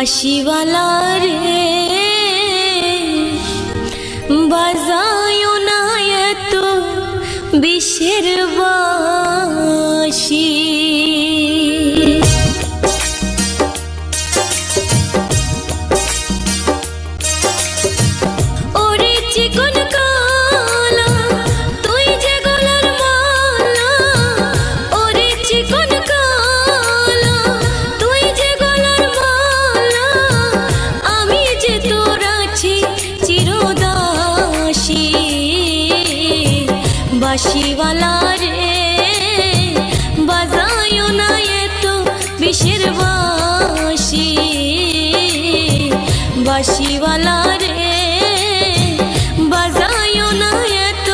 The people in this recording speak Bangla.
হাসিওয়ালা রে। বাজায় না এত বিষের বাঁশিওয়ালা রে বাজায় না এত বিষের বাঁশি। বাজায় না এত